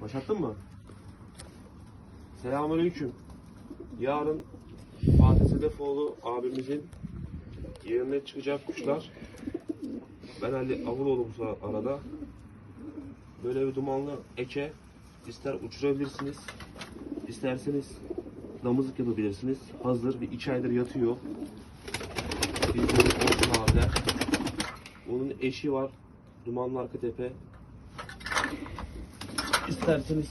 Başlattın mı? Selamünaleyküm. Yarın Fatih Sedefoğlu abimizin yerine çıkacak kuşlar. Ben Ali Avuloğlu bu arada. Böyle bir dumanlı eke ister uçurabilirsiniz, isterseniz damızlık yapabilirsiniz. Hazır bir iki aydır yatıyor. Bildiğiniz olsun. Onun eşi var. Dumanlı arka tepe. İsterseniz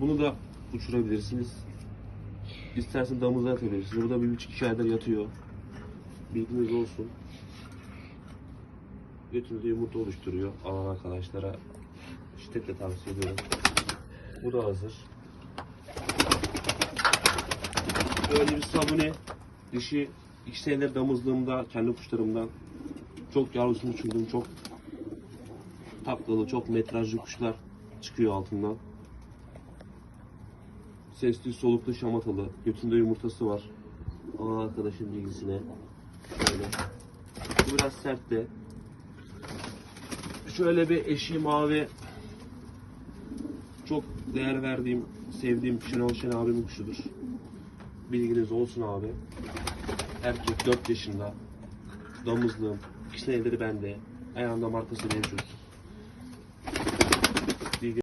bunu da uçurabilirsiniz. İstersen damızda yatabilirsiniz. Bu da bir buçuk iki aydır yatıyor. Bilginiz olsun. Götünde yumurta oluşturuyor alan arkadaşlara. Şiddetle tavsiye ediyorum. Bu da hazır. Böyle bir sabuni dişi iki senedir damızlığımda kendi kuşlarımdan çok yavrusunu uçurdum çok taklalı çok metrajlı kuşlar çıkıyor altından. Sesli soluklu şamatalı götünde yumurtası var. Alan arkadaşın bilgisine. Şöyle. Bu biraz sert de. Şöyle bir eşi mavi çok değer verdiğim, sevdiğim Şenol Şen abimin kuşudur. Bilginiz olsun abi. Erkek 4 yaşında. Damızlığım. 2 senedir bende. Ayağında markası mevcut.